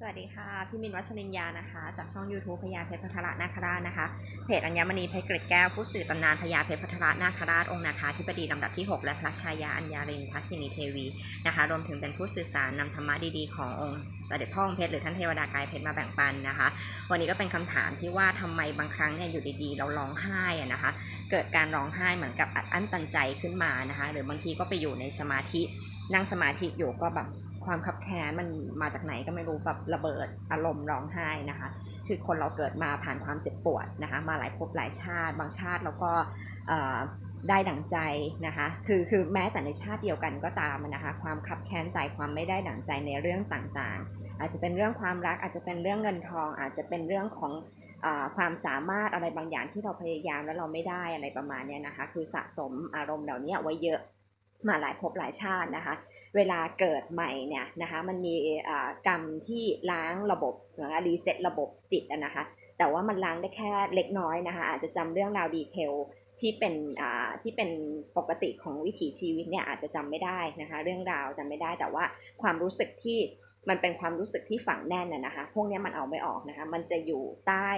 สวัสดีค่ะ พี่มินวัชรินยานะคะ จากช่อง YouTube พญาเพชรพัทระนาคราชนะคะ เพจอัญมณีเพชรเกร็ดแก้วผู้สื่อตำนานพญาเพชรพัทระนาคราชองค์นาคาธิบดีลำดับที่ 6 และพระชายาอัญญารินทัศนีเทวีนะคะ รวมถึงเป็นผู้สื่อสารนำธรรมะดีๆ ขององค์เสด็จพ่อองค์เพชรหรือท่านเทวดากายเพชรมาแบ่งปันนะคะ วันนี้ก็เป็นคำถามที่ว่าทำไมบางครั้งเนี่ยอยู่ดีๆ เราร้องไห้อะนะคะ เกิดการร้องไห้เหมือนกับอัดอั้นตันใจขึ้นมานะคะ หรือบางทีก็ไปอยู่ในสมาธินั่งสมาธิอยู่ก็แบบ ความคับแค้นมันมาจากไหนก็ไม่รู้แบบระเบิดอารมณ์ร้องไห้นะคะ คือคนเราเกิดมาผ่านความเจ็บปวดนะคะ มาหลายภพหลายชาติ บางชาติแล้วก็ได้ดั่งใจนะคะ คือคือแม้แต่ในชาติเดียวกันก็ตามนะคะ ความคับแค้นใจความไม่ได้ดั่งใจในเรื่องต่างๆ อาจจะเป็นเรื่องความรักอาจจะเป็นเรื่องเงินทอง อาจจะเป็นเรื่องของความสามารถอะไรบางอย่างที่เราพยายามแล้วเราไม่ได้อะไรประมาณเนี้ยนะคะ คือสะสมอารมณ์เหล่านี้ไว้เยอะมาหลายภพหลายชาตินะคะ เวลาเกิดใหม่เนี่ยนะคะมันมีกรรมที่ล้างระบบหรือรีเซ็ตระบบจิตนะคะแต่ว่ามันล้างได้แค่เล็กน้อยนะคะอาจจะจำเรื่องราวดีเทลที่เป็นที่เป็นปกติของวิถีชีวิตเนี่ยอาจจะจำไม่ได้นะคะเรื่องราวจำไม่ได้แต่ว่าความรู้สึกที่มันเป็นความรู้สึกที่ฝังแน่นนะนะคะพวกนี้มันเอาไม่ออกนะคะมันจะอยู่ใต้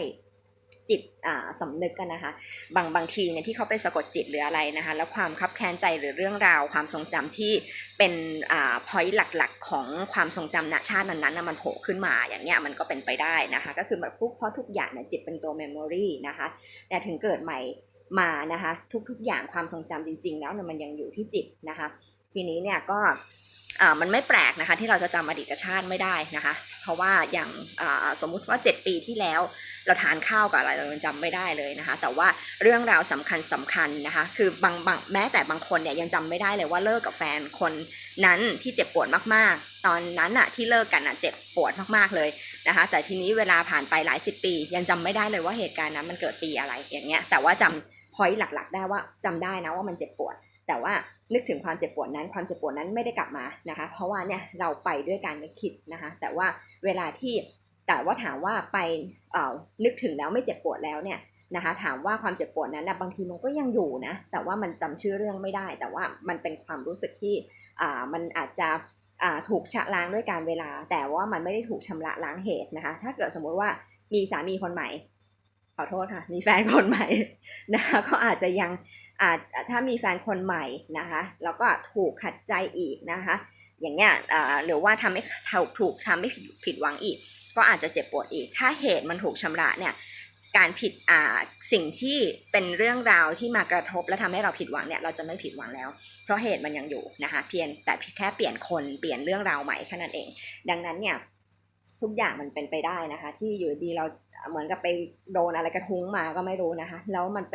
จิตอ่าสำนึกกันนะคะบางบางทีเนี่ยที่เขาไปสะกดจิตหรืออะไรนะคะแล้วความคับแค้นใจหรือเรื่องราวความทรงจำที่เป็นอ่าพอยต์หลักๆ ของความทรงจำณชาตินั้นๆนะมันโผล่ขึ้นมาอย่างเงี้ยมันก็เป็นไปได้นะคะก็คือแบบเพราะทุกอย่างเนี่ยจิตเป็นตัวเมมโมรีนะคะแต่ถึงเกิดใหม่มานะคะทุกๆอย่างความทรงจำจริง ๆ แล้วเนี่ยมันยังอยู่ที่จิตนะคะทีนี้เนี่ยก็ มันไม่แปลกนะคะที่เราจะจำอดีตชาติไม่ได้นะคะ เพราะว่าอย่างสมมุติว่า 7 ปีที่แล้วเราทานข้าวกับอะไรเรายังจำไม่ได้เลยนะคะ แต่ว่าเรื่องราวสำคัญสำคัญนะคะ คือบางบางแม้แต่บางคนเนี่ยยังจำไม่ได้เลยว่าเลิกกับแฟนคนนั้นที่เจ็บปวดมากๆ ตอนนั้นอะที่เลิกกันอะเจ็บปวดมากๆเลยนะคะ แต่ทีนี้เวลาผ่านไปหลายสิบปี ยังจำไม่ได้เลยว่าเหตุการณ์นั้นมันเกิดปีอะไรอย่างเงี้ย แต่ว่าจำพอยต์หลักๆ ได้ว่าจำได้นะว่ามันเจ็บปวด แต่ว่า นึกถึงความเจ็บปวดนั้น ความเจ็บปวดนั้นไม่ได้กลับมานะคะ เพราะว่าเนี่ยเราไปด้วยการนึกคิดนะคะ แต่ว่าเวลาที่แต่ว่าถามว่าไปเอ่อนึกถึงแล้วไม่เจ็บปวดแล้วเนี่ยนะคะถามว่าความเจ็บปวดนั้นนะบางทีมันก็ยังอยู่นะแต่ว่ามันจำชื่อเรื่องไม่ได้ แต่ว่ามันเป็นความรู้สึกที่อ่ามันอาจจะอ่าถูกชะล้างด้วยการเวลา แต่ว่ามันไม่ได้ถูกชำระล้างเหตุนะคะ ถ้าเกิดสมมุติว่ามีสามีคนใหม่ ขอโทษค่ะ มีแฟนคนใหม่นะคะก็อาจจะยังอาจถ้ามีแฟนคนใหม่นะคะแล้วก็ถูกขัดใจอีกนะคะอย่างเงี้ยหรือว่าทำให้ถูกถูกทำให้ผิดผิดหวังอีก ก็อาจจะเจ็บปวดอีก ถ้าเหตุมันถูกชำระเนี่ยการผิดอ่าสิ่งที่เป็นเรื่องราวที่มากระทบและทำให้เราผิดหวังเนี่ยเราจะไม่ผิดหวังแล้ว เพราะเหตุมันยังอยู่นะคะเพียงแต่แค่เปลี่ยนคนเปลี่ยนเรื่องราวใหม่แค่นั้นเอง ดังนั้นเนี่ยทุกอย่างมันเป็นไปได้นะคะ ที่อยู่ดีเรา เหมือนกับไปโดนอะไรกระทุ้งมาก็ไม่รู้นะคะ แล้วมันไป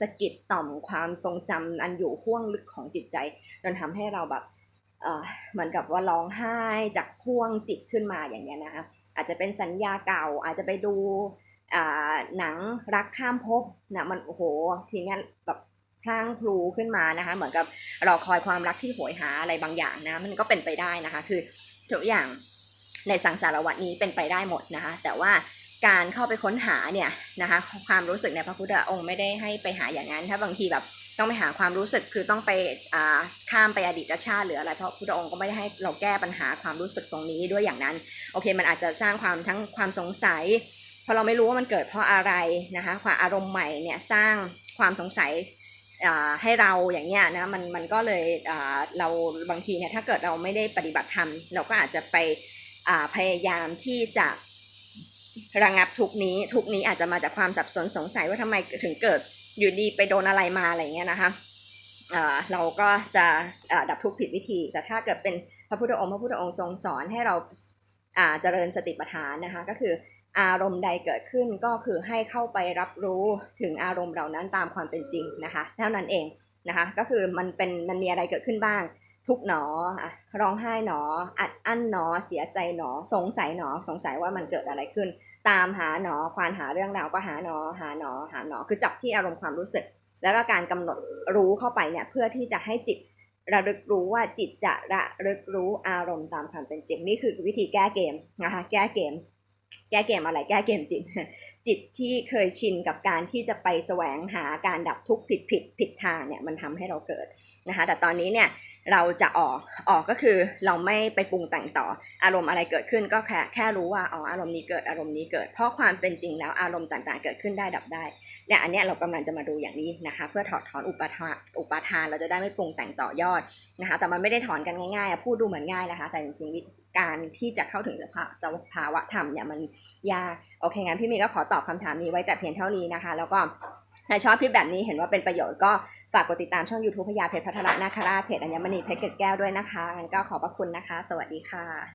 สะกิดต่อมความทรงจำอันอยู่ห้วงลึกของจิตใจจนทำให้เราแบบเหมือนกับว่าร้องไห้จากพ่วงจิตขึ้นมาอย่างเงี้ยนะคะอาจจะเป็นสัญญาเก่าอาจจะไปดูหนังรักข้ามภพนะมันโอ้โหทีนี้แบบพลางพลูขึ้นมานะคะ เหมือนกับรอคอยความรักที่โหยหาอะไรบางอย่างนะมันก็เป็นไปได้นะคะ คือทุกอย่างในสังสารวัตนี้เป็นไปได้หมดนะคะ แต่ว่า การเข้าไปค้นหาเนี่ยนะคะความรู้สึกในพระพุทธองค์ไม่ได้ให้ไปหาอย่างนั้น ถ้าบางทีแบบต้องไปหาความรู้สึกคือต้องไปข้ามไปอดีตชาติหรืออะไรเพราะพุทธองค์ก็ไม่ได้ให้เราแก้ปัญหาความรู้สึกตรงนี้ด้วยอย่างนั้นโอเค มันอาจจะสร้างความทั้งความสงสัยเพราะเราไม่รู้ว่ามันเกิดเพราะอะไรนะคะความอารมณ์ใหม่เนี่ยสร้างความสงสัยให้เราอย่างเงี้ยนะมันมันก็เลยเราบางทีเนี่ยถ้าเกิดเราไม่ได้ปฏิบัติธรรมเราก็อาจจะไปพยายามที่จะ ระงับทุกนี้ทุกนี้อาจจะมาจากความสับสนสงสัยว่าทำไมถึงเกิดอยู่ดีไปโดนอะไรมาอะไรเงี้ยนะคะเราก็จะดับทุกผิดวิธี แต่ถ้าเกิดเป็นพระพุทธองค์พระพุทธองค์ทรงสอนให้เราอ่าเจริญสติปัฏฐานนะคะ ก็คืออารมณ์ใดเกิดขึ้นก็คือให้เข้าไปรับรู้ถึงอารมณ์เหล่านั้นตามความเป็นจริงนะคะเท่านั้นเองนะคะ ก็คือมันเป็นมันมีอะไรเกิดขึ้นบ้าง ทุกหนออะร้องไห้หนอ อัดอั้นหนอ เสียใจหนอ สงสัยหนอ สงสัยว่ามันเกิดอะไรขึ้น ตามหาหนอ ควานหาเรื่องราวก็หาหนอ หาหนอ หาหนอ คือจับที่อารมณ์ความรู้สึก แล้วก็การกำหนดรู้เข้าไปเนี่ย เพื่อที่จะให้จิตระลึกรู้ว่าจิตจะระลึกรู้อารมณ์ตามความเป็นจริง นี่คือวิธีแก้เกมนะคะ แก้เกม แก้เกมอะไรแก้เกมจิต จิตที่เคยชินกับการที่จะไปแสวงหาการดับทุกข์ผิดผิดผิดทางเนี่ยมันทำให้เราเกิดนะคะ แต่ตอนนี้เนี่ยเราจะออกออกก็คือเราไม่ไปปรุงแต่งต่ออารมณ์อะไรเกิดขึ้นก็แค่แค่รู้ว่าอ๋ออารมณ์นี้เกิดอารมณ์นี้เกิด เพราะความเป็นจริงแล้วอารมณ์ต่างๆ เกิดขึ้นได้ดับได้เนี่ยอันเนี้ยเรากำลังจะมาดูอย่างนี้นะคะ เพื่อถอดถอนอุปทานอุปทานเราจะได้ไม่ปรุงแต่งต่อยอดนะคะ แต่มันไม่ได้ถอนกันง่ายๆพูดดูเหมือนง่ายนะคะ แต่จริงๆ การที่จะเข้าถึงสภาภาวะธรรมเนี่ยมันยากโอเคงั้นพี่เมย์ก็ขอตอบคำถามนี้ไว้แต่เพียงเท่านี้นะคะ แล้วก็ถ้าชอบคลิปแบบนี้เห็นว่าเป็นประโยชน์ก็ฝากกดติดตามช่อง YouTube พยาเพชรพัฒรนาคราชเพจอัญมณีเพชรเกร็ดแก้วด้วยนะคะงั้นก็ขอบพระคุณนะคะ สวัสดีค่ะ